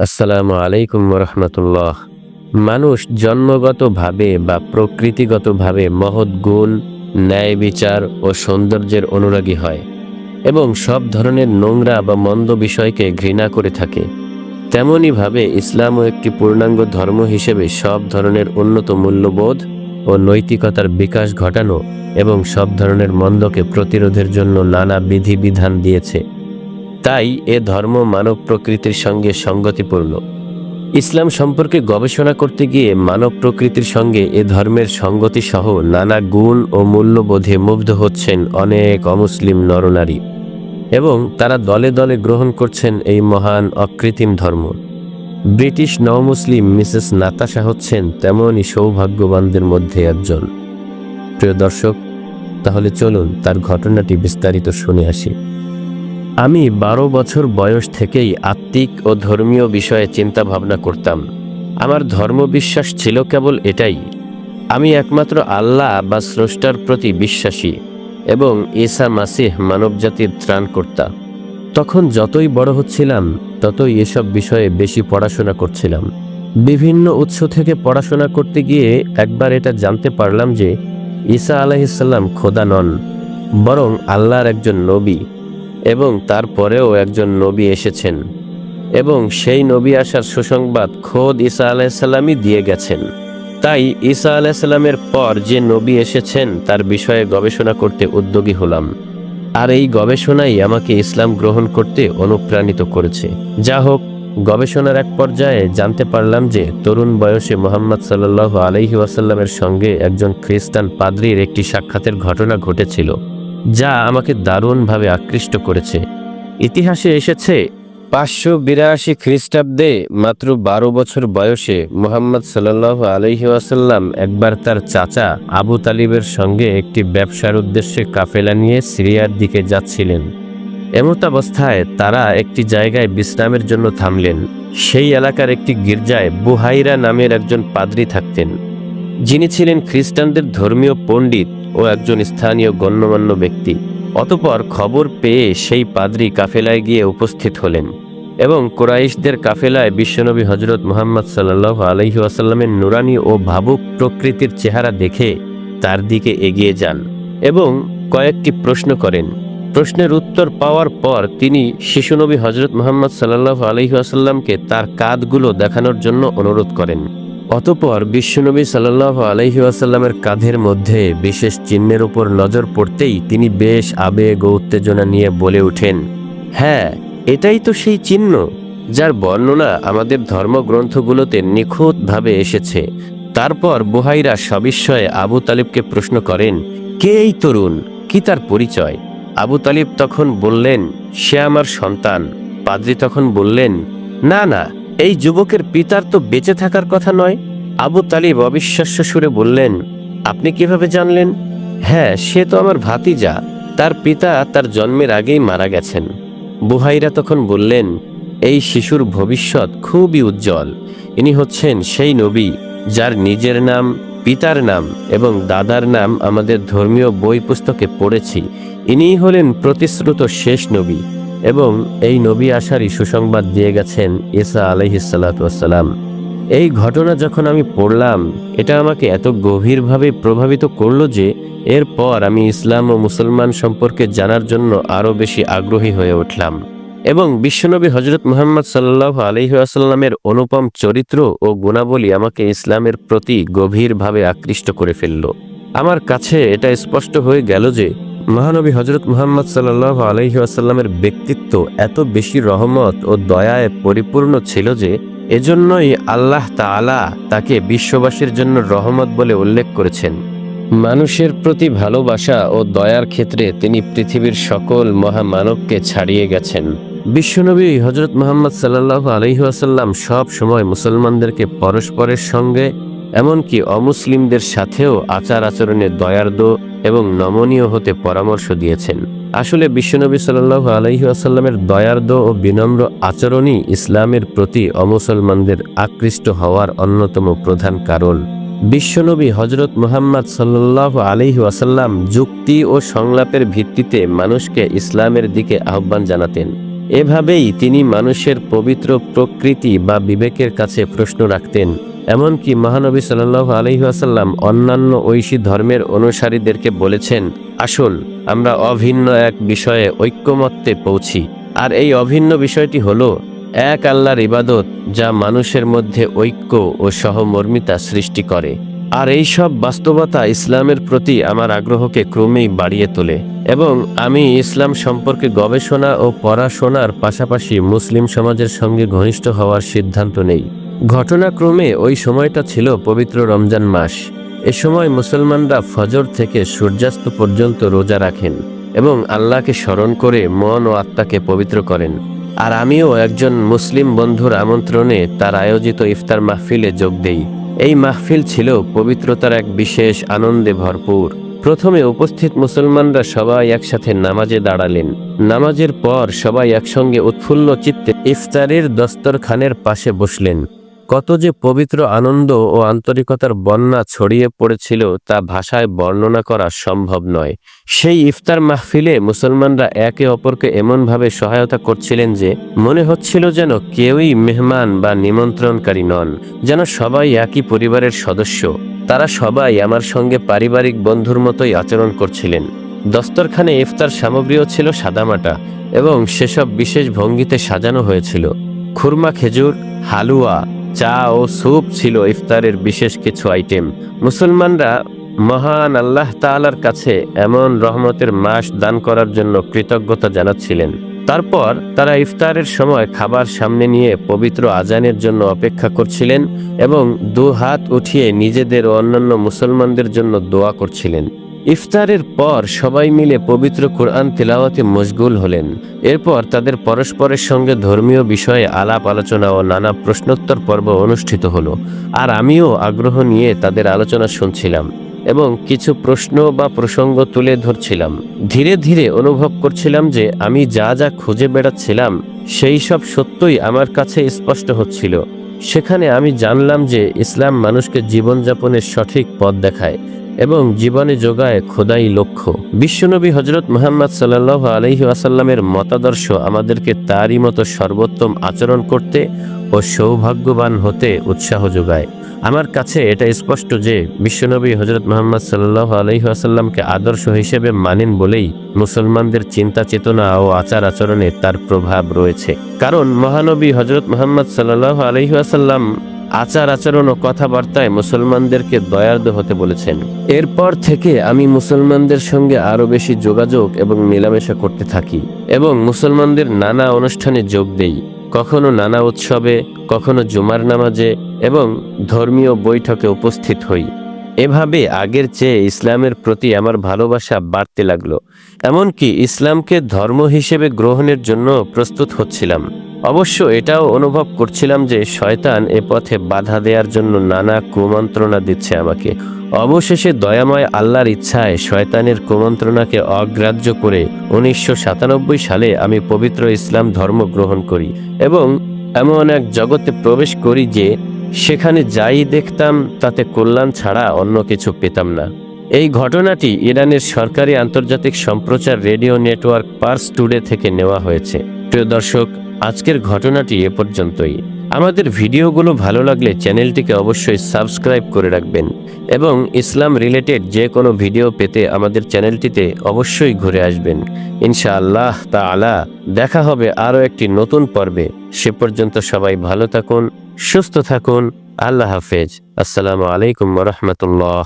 আসসালামু আলাইকুম রহমতুল্লাহ মানুষ জন্মগতভাবে বা প্রকৃতিগতভাবে মহৎ গুণ, ন্যায় বিচার ও সৌন্দর্যের অনুরাগী হয় এবং সব ধরনের নোংরা বা মন্দ বিষয়কে ঘৃণা করে থাকে। তেমনইভাবে ইসলামও একটি পূর্ণাঙ্গ ধর্ম হিসেবে সব ধরনের উন্নত মূল্যবোধ ও নৈতিকতার বিকাশ ঘটানো এবং সব ধরনের মন্দকে প্রতিরোধের জন্য নানা বিধিবিধান দিয়েছে। তাই এ ধর্ম মানব প্রকৃতির সঙ্গে সঙ্গতিপূর্ণ। ইসলাম সম্পর্কে গবেষণা করতে গিয়ে মানব প্রকৃতির সঙ্গে এ ধর্মের সঙ্গতি সহ নানা গুণ ও মূল্যবোধে মুগ্ধ হচ্ছেন অনেক অমুসলিম নরনারী এবং তারা দলে দলে গ্রহণ করছেন এই মহান অকৃত্রিম ধর্ম। ব্রিটিশ নওমুসলিম মিসেস নাতাশা হচ্ছেন তেমনই সৌভাগ্যবানদের মধ্যে একজন। প্রিয় দর্শক, তাহলে চলুন তার ঘটনাটি বিস্তারিত শুনে আসি। আমি বারো বছর বয়স থেকেই আত্মিক ও ধর্মীয় বিষয়ে চিন্তা ভাবনা করতাম। আমার ধর্মবিশ্বাস ছিল কেবল এটাই। আমি একমাত্র আল্লাহ বা স্রষ্টার প্রতি বিশ্বাসী এবং ঈসা মাসিহ মানবজাতির ত্রাণকর্তা। তখন যতই বড় হচ্ছিলাম, ততই এসব বিষয়ে বেশি পড়াশোনা করছিলাম। বিভিন্ন উৎস থেকে পড়াশোনা করতে গিয়ে একবার এটা জানতে পারলাম যে ঈসা আলাহিসাল্লাম খোদা নন, বরং আল্লাহর একজন নবী। এবং তারপরেও একজন নবী এসেছেন। এবং সেই নবী আসার সুসংবাদ খোদ ঈসা আলাইসাল্লামই দিয়ে গেছেন। তাই ঈসা আলাইসাল্লামের পর যে নবী এসেছেন, তার বিষয়ে গবেষণা করতে উদ্যোগী হলাম। আর এই গবেষণাই আমাকে ইসলাম গ্রহণ করতে অনুপ্রাণিত করেছে। যা হোক, গবেষণার এক পর্যায়ে জানতে পারলাম যে তরুণ বয়সে মোহাম্মদ সাল্লাহ আলহি ওয়াসাল্লামের সঙ্গে একজন খ্রিস্টান পাদ্রির একটি সাক্ষাতের ঘটনা ঘটেছিল। যা আমাকে দারুণভাবে আকৃষ্ট করেছে। ইতিহাসে এসেছে, পাঁচশো বিরাশি খ্রিস্টাব্দে মাত্র বারো বছর বয়সে মোহাম্মদ সাল্লাহ আলহি ওয়াসাল্লাম একবার তার চাচা আবু তালিবের সঙ্গে একটি ব্যবসার উদ্দেশ্যে কাফেলা নিয়ে সিরিয়ার দিকে যাচ্ছিলেন। এমতাবস্থায় তারা একটি জায়গায় বিশ্রামের জন্য থামলেন। সেই এলাকার একটি গির্জায় বুহাইরা নামের একজন পাদ্রী থাকতেন। যিনি ছিলেন খ্রিস্টানদের ধর্মীয় পণ্ডিত। ও একজন স্থানীয় গণ্যমান্য ব্যক্তি। অতপর খবর পেয়ে সেই পাদ্রী কাফেলায় গিয়ে উপস্থিত হলেন এবং কোরাইশদের কাফেলায় বিশ্বনবী হজরত মোহাম্মদ সাল্লাহ আলহি আসাল্লামের নুরানি ও ভাবুক প্রকৃতির চেহারা দেখে তার দিকে এগিয়ে যান এবং কয়েকটি প্রশ্ন করেন। প্রশ্নের উত্তর পাওয়ার পর তিনি শিশুনবী হজরত মোহাম্মদ সাল্লাহ আলহি আসাল্লামকে তার কাঁধগুলো দেখানোর জন্য অনুরোধ করেন। অতপর বিশ্বনবী সাল্লাহ আলহি আসাল্লামের কাঁধের মধ্যে বিশেষ চিহ্নের উপর নজর পড়তেই তিনি বেশ আবেগ ও উত্তেজনা নিয়ে বলে ওঠেন হ্যাঁ এটাই তো সেই চিহ্ন যার বর্ণনা আমাদের ধর্মগ্রন্থগুলোতে নিখুঁতভাবে এসেছে। তারপর বুহাইরা সবিস্ময়ে আবু তালিবকে প্রশ্ন করেন, কে এই তরুণ? কি তার পরিচয়? আবু তালিব তখন বললেন, সে আমার সন্তান। পাদ্রি তখন বললেন, না না এই যুবকের পিতার তো বেঁচে থাকার কথা নয়। আবু তালিব অবিশ্বাস্য সুরে বললেন, আপনি কীভাবে জানলেন? হ্যাঁ সে তো আমার ভাতিজা। তার পিতা তার জন্মের আগেই মারা গেছেন। বুহাইরা তখন বললেন, এই শিশুর ভবিষ্যৎ খুবই উজ্জ্বল। ইনি হচ্ছেন সেই নবী যার নিজের নাম, পিতার নাম এবং দাদার নাম আমাদের ধর্মীয় বই পুস্তকে পড়েছি। ইনিই হলেন প্রতিশ্রুত শেষ নবী। এবং এই নবী আসারই সুসংবাদ দিয়ে গেছেন ইসা আলহিসাল্লাম এই ঘটনা যখন আমি পড়লাম, এটা আমাকে এত গভীরভাবে প্রভাবিত করল যে এরপর আমি ইসলাম ও মুসলমান সম্পর্কে জানার জন্য আরও বেশি আগ্রহী হয়ে উঠলাম। এবং বিশ্বনবী হজরত মুহাম্মদ সাল্লাহ আলহিহাসাল্লামের অনুপম চরিত্র ও গুণাবলী আমাকে ইসলামের প্রতি গভীরভাবে আকৃষ্ট করে ফেলল। আমার কাছে এটা স্পষ্ট হয়ে গেল যে মহানবী হজরত মুহাম্মদ সাল্লাহ আলহি আসাল্লামের ব্যক্তিত্ব এত বেশি রহমত ও দয়ায় পরিপূর্ণ ছিল যে এজন্যই আল্লাহ তাআলা তাকে বিশ্ববাসীর জন্য রহমত বলে উল্লেখ করেছেন। মানুষের প্রতি ভালোবাসা ও দয়ার ক্ষেত্রে তিনি পৃথিবীর সকল মহামানবকে ছাড়িয়ে গেছেন। বিশ্বনবী হজরত মোহাম্মদ সাল্লাহ আলহি আসাল্লাম সব সময় মুসলমানদেরকে পরস্পরের সঙ্গে, এমনকি অমুসলিমদের সাথেও আচার আচরণে দয়ার্দ এবং নমনীয় হতে পরামর্শ দিয়েছেন। আসলে বিশ্বনবী সাল্লাহ আলহি আসাল্লামের দয়ার্দ ও বিনম্র আচরণই ইসলামের প্রতি অমুসলমানদের আকৃষ্ট হওয়ার অন্যতম প্রধান কারণ। বিশ্বনবী হজরত মুহাম্মদ সাল্লাহ আলহি আসাল্লাম যুক্তি ও সংলাপের ভিত্তিতে মানুষকে ইসলামের দিকে আহ্বান জানাতেন। এভাবেই তিনি মানুষের পবিত্র প্রকৃতি বা বিবেকের কাছে প্রশ্ন রাখতেন। এমনকি মহানবী সাল্লাহ আলহিহাসাল্লাম অন্যান্য ঐশী ধর্মের অনুসারীদেরকে বলেছেন, আসুন, আমরা অভিন্ন এক বিষয়ে ঐক্যমত্যে পৌঁছি। আর এই অভিন্ন বিষয়টি হল এক আল্লাহর ইবাদত যা মানুষের মধ্যে ঐক্য ও সহমর্মিতা সৃষ্টি করে। আর এই সব বাস্তবতা ইসলামের প্রতি আমার আগ্রহকে ক্রমেই বাড়িয়ে তোলে। এবং আমি ইসলাম সম্পর্কে গবেষণা ও পড়াশোনার পাশাপাশি মুসলিম সমাজের সঙ্গে ঘনিষ্ঠ হওয়ার সিদ্ধান্ত নেই। ঘটনাক্রমে ওই সময়টা ছিল পবিত্র রমজান মাস। এ সময় মুসলমানরা ফজর থেকে সূর্যাস্ত পর্যন্ত রোজা রাখেন এবং আল্লাহকে স্মরণ করে মন ও আত্মাকে পবিত্র করেন। আর আমিও একজন মুসলিম বন্ধুর আমন্ত্রণে তার আয়োজিত ইফতার মাহফিলে যোগ দেই। এই মাহফিল ছিল পবিত্রতার এক বিশেষ আনন্দে ভরপুর। প্রথমে উপস্থিত মুসলমানরা সবাই একসাথে নামাজে দাঁড়ালেন। নামাজের পর সবাই একসঙ্গে উৎফুল্ল চিত্তে ইফতারের দস্তরখানের পাশে বসলেন। কত যে পবিত্র আনন্দ ও আন্তরিকতার বন্যা ছড়িয়ে পড়েছিল তা ভাষায় বর্ণনা করা সম্ভব নয়। সেই ইফতার মাহফিলে মুসলমানরা একে অপরকে এমনভাবে সহায়তা করছিলেন যে মনে হচ্ছিল যেন কেউই মেহমান বা নিমন্ত্রণকারী নন, যেন সবাই একই পরিবারের সদস্য। তারা সবাই আমার সঙ্গে পারিবারিক বন্ধুর মতোই আচরণ করছিলেন। দস্তরখানে ইফতার সামগ্রীও ছিল সাদামাটা এবং সেসব বিশেষ ভঙ্গিতে সাজানো হয়েছিল। খুরমা খেজুর, হালুয়া, চা ও স্যুপ ছিল ইফতারের বিশেষ কিছু আইটেম। মুসলমানরা মহান আল্লাহ তাআলার কাছে এমন রহমতের মাস দান করার জন্য কৃতজ্ঞতা জানাচ্ছিলেন। তারপর তারা ইফতারের সময় খাবার সামনে নিয়ে পবিত্র আজানের জন্য অপেক্ষা করছিলেন এবং দু হাত উঠিয়ে নিজেদের ও অন্যান্য মুসলমানদের জন্য দোয়া করছিলেন। ইফতারের পর সবাই মিলে পবিত্র কোরআন তেলাওয়াতে মশগুল হলেন। এরপর তাদের পরস্পরের সঙ্গে ধর্মীয় বিষয়ে আলাপ আলোচনা ও নানা প্রশ্নোত্তর পর্ব অনুষ্ঠিত হলো। আর আমিও আগ্রহ নিয়ে তাদের আলোচনা শুনছিলাম। এবং কিছু প্রশ্ন বা প্রসঙ্গ তুলে ধরছিলাম। ধীরে ধীরে অনুভব করছিলাম যে আমি যা যা খুঁজে বেড়াচ্ছিলাম, সেই সব সত্যই আমার কাছে স্পষ্ট হচ্ছিল। সেখানে আমি জানলাম যে ইসলাম মানুষকে জীবনযাপনের সঠিক পথ দেখায় এবং জীবনে যোগায় খোদাই লক্ষ্য। বিশ্বনবী হজরত মোহাম্মদ সাল্লাহ আলহি আসাল্লামের মতাদর্শ আমাদেরকে তারই মতো সর্বোত্তম আচরণ করতে ও সৌভাগ্যবান হতে উৎসাহ যোগায়। আমার কাছে এটা স্পষ্ট যে বিশ্বনবী হজরত মোহাম্মদ সাল্লাহ আলহি আসাল্লামকে আদর্শ হিসেবে মানেন বলেই মুসলমানদের চিন্তা চেতনা ও আচার আচরণে তার প্রভাব রয়েছে। কারণ মহানবী হজরত মোহাম্মদ সাল্লাহ আলহি আসাল্লাম আচার আচরণ ও কথাবার্তায় মুসলমানদেরকে দয়ার্দ হতে বলেছেন। এরপর থেকে আমি মুসলমানদের সঙ্গে আরও বেশি যোগাযোগ এবং মেলামেশা করতে থাকি এবং মুসলমানদের নানা অনুষ্ঠানে যোগ দেই। কখনো নানা উৎসবে, কখনো জুমার নামাজে এবং ধর্মীয় বৈঠকে উপস্থিত হই। এভাবে আগের চেয়ে ইসলামের প্রতি আমার ভালোবাসা বাড়তে লাগল, এমনকি ইসলামকে ধর্ম হিসেবে গ্রহণের জন্য প্রস্তুত হচ্ছিলাম। অবশ্য এটাও অনুভব করছিলাম যে শয়তান এ পথে বাধা দেওয়ার জন্য নানা কুমন্ত্রণা দিচ্ছে আমাকে। অবশেষে দয়াময় আল্লাহর ইচ্ছায় শয়তানের কুমন্ত্রণাকে অগ্রাহ্য করে উনিশশো সাতানব্বই সালে আমি পবিত্র ইসলাম ধর্ম গ্রহণ করি এবং এমন এক জগতে প্রবেশ করি যে সেখানে যাই দেখতাম তাতে কল্যাণ ছাড়া অন্য কিছু পেতাম না। এই ঘটনাটি ইরানের সরকারি আন্তর্জাতিক সম্প্রচার রেডিও নেটওয়ার্ক পার্স টুডে থেকে নেওয়া হয়েছে। প্রিয় দর্শক, আজকের ঘটনাটি এ পর্যন্তই। আমাদের ভিডিওগুলো ভালো লাগলে চ্যানেলটিকে অবশ্যই সাবস্ক্রাইব করে রাখবেন এবং ইসলাম রিলেটেড যে কোনো ভিডিও পেতে আমাদের চ্যানেলটিতে অবশ্যই ঘুরে আসবেন। ইনশাআল্লাহ তাআলা দেখা হবে আরও একটি নতুন পর্বে। সে পর্যন্ত সবাই ভালো থাকুন, সুস্থ থাকুন। আল্লাহ হাফেজ। আসসালামু আলাইকুম রহমতুল্লাহ।